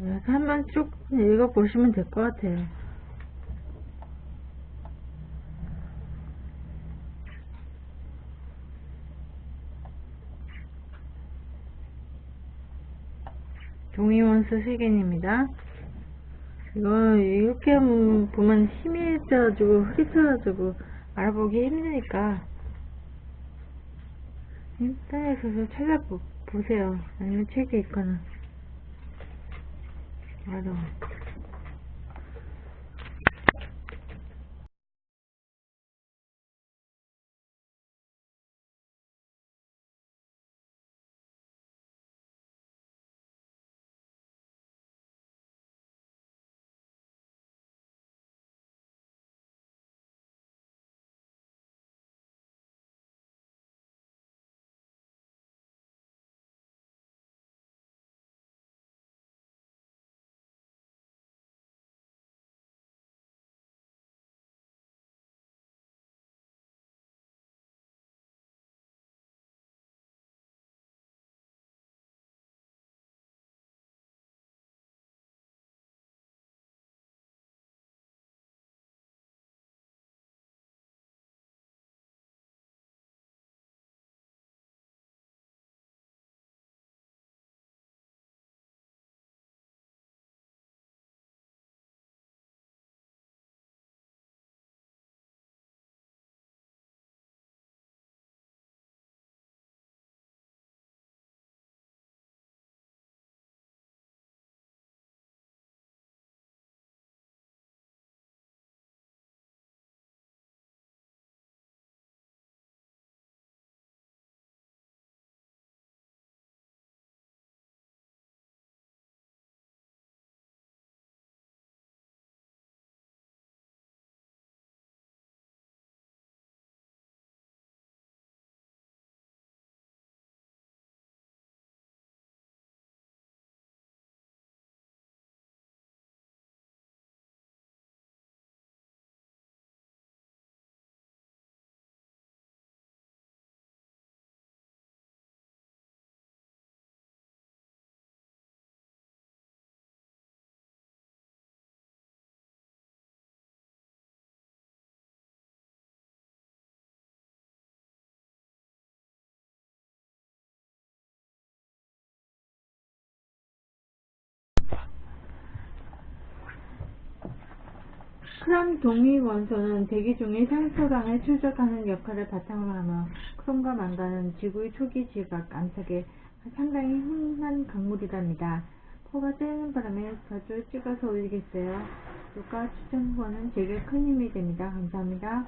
그래서 한번 쭉 읽어보시면 될 것 같아요. 종이원수 실견입니다. 이거 이렇게 보면 힘이 있어가지고 흐릿해가지고 알아보기 힘드니까 인터넷에서 찾아보세요. 아니면 책에 있거나 맞아. 크롬 동위 원소는 대기 중의 산소량을 추적하는 역할을 바탕으로 하며 크롬과 망간은 지구의 초기 지각 암석에 상당히 흔한 강물이랍니다. 코가 떼는 바람에 자주 찍어서 올리겠어요. 구독과 추천 후원은 제게 큰 힘이 됩니다. 감사합니다.